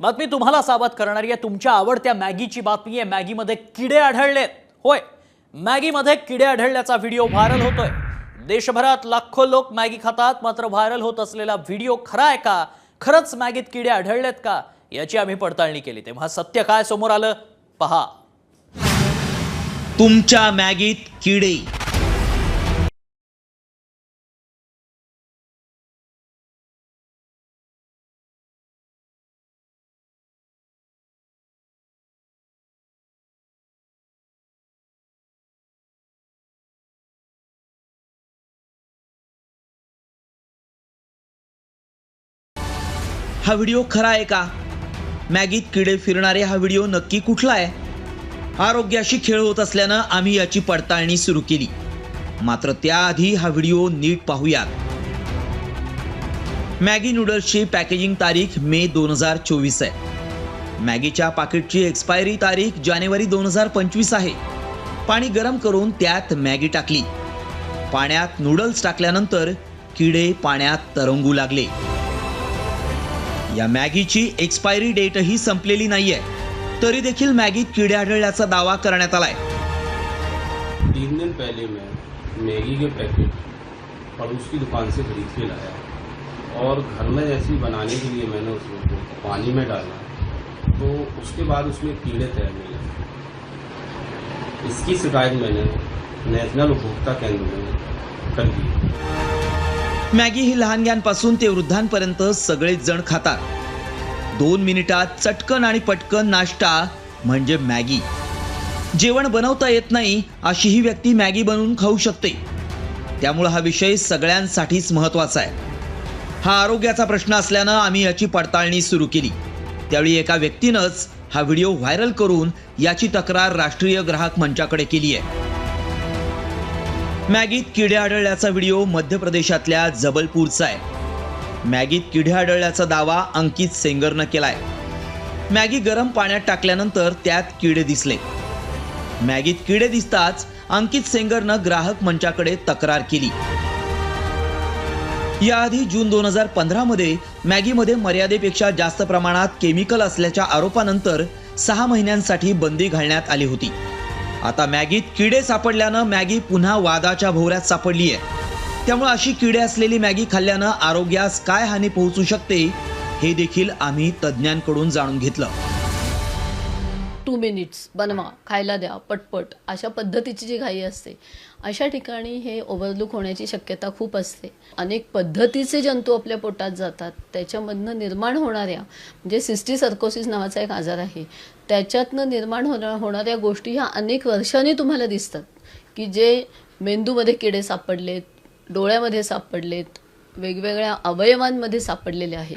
बातमी तुम्हाला सावध करणारी आहे. तुमच्या आवडत्या मॅगीची बातमी आहे. मॅगीमध्ये किडे आढळलेत. होय मॅगीमध्ये किडे आढळल्याचा व्हिडिओ व्हायरल होतोय. देशभरात लाखो लोक मॅगी खातात मात्र व्हायरल होत असलेला व्हिडिओ खरा आहे का? खरंच मॅगीत किडे आढळलेत का? याची आम्ही पडताळणी केली. तेव्हा सत्य काय समोर आलं? पहा. तुमच्या मॅगीत किडे. हा व्हिडिओ खरा आहे का? मॅगीत किडे फिरणारे हा व्हिडिओ नक्की कुठला आहे? आरोग्याशी खेळ होत असल्यानं आम्ही याची पडताळणी सुरू केली. मात्र त्याआधी हा व्हिडिओ नीट पाहूयात. मॅगी नूडल्सची पॅकेजिंग तारीख मे दोन हजार चोवीस आहे. मॅगीच्या पाकिटची एक्सपायरी तारीख जानेवारी दोन हजार पंचवीस आहे. पाणी गरम करून त्यात मॅगी टाकली. पाण्यात नूडल्स टाकल्यानंतर किडे पाण्यात तरंगू लागले. या मॅगीची एक्सपायरी डेटही संपलेली नाहीये. तरी देखील मॅगीत किडे आढळल्याचा दावा करण्यात आलाय. तीन दिन पहले मैं मैगी के पैकेट पड़ोस की दुकान से खरीद के लाया. और घर में जैसे बनाने के लिए मैंने उसमें पानी में डाला. तो उसके बाद उसमें कीड़े तैरने लगे. इसकी शिकायत मैंने नेशनल उपभोक्ता केंद्र में कर दी मॅगी ही लहानग्यांपासून ते वृद्धांपर्यंत सगळेच जण खातात. दोन मिनिटात चटकन आणि पटकन नाश्ता म्हणजे मॅगी. जेवण बनवता येत नाही अशी ही व्यक्ती मॅगी बनवून खाऊ शकते. त्यामुळे हा विषय सगळ्यांसाठीच महत्त्वाचा आहे. हा आरोग्याचा प्रश्न असल्यानं आम्ही याची पडताळणी सुरू केली. त्यावेळी एका व्यक्तीनंच हा व्हिडिओ व्हायरल करून याची तक्रार राष्ट्रीय ग्राहक मंचाकडे केली आहे. मॅगीत किडे आढळल्याचा व्हिडिओ मध्य प्रदेशातल्या जबलपूरचा आहे. मॅगीत किडे आढळल्याचा दावा अंकित सेंगरनं केलाय. मॅगी गरम पाण्यात टाकल्यानंतर त्यात किडे दिसले. मॅगीत किडे दिसताच अंकित सेंगरनं ग्राहक मंचाकडे तक्रार केली. याआधी जून दोन हजार पंधरामध्ये मॅगीमध्ये मर्यादेपेक्षा जास्त प्रमाणात केमिकल असल्याच्या आरोपानंतर सहा महिन्यांसाठी बंदी घालण्यात आली होती. आता मॅगीत किडे सापडल्यानं मॅगी पुन्हा वादाच्या भोवऱ्यात सापडली आहे त्यामुळे अशी किडे असलेली मॅगी खाल्ल्यानं आरोग्यास काय हानी पोहोचू शकते हे देखील आम्ही तज्ज्ञांकडून जाणून घेतलं. टू मिनिट्स बनवा खायला द्या पटपट. अशा पद्धतीची जी घाई असते अशा ठिकाणी हे ओव्हरलुक होण्याची शक्यता खूप असते. अनेक पद्धतीचे जंतू आपल्या पोटात जातात. त्याच्यामधनं निर्माण होणाऱ्या म्हणजे सिस्टी सर्कोसिस नावाचा एक आजार आहे त्याच्यातनं निर्माण होणार होणाऱ्या गोष्टी ह्या अनेक वर्षांनी तुम्हाला दिसतात. की जे मेंदूमध्ये किडे सापडलेत डोळ्यामध्ये सापडलेत वेगवेगळ्या अवयवांमध्ये सापडलेले आहेत.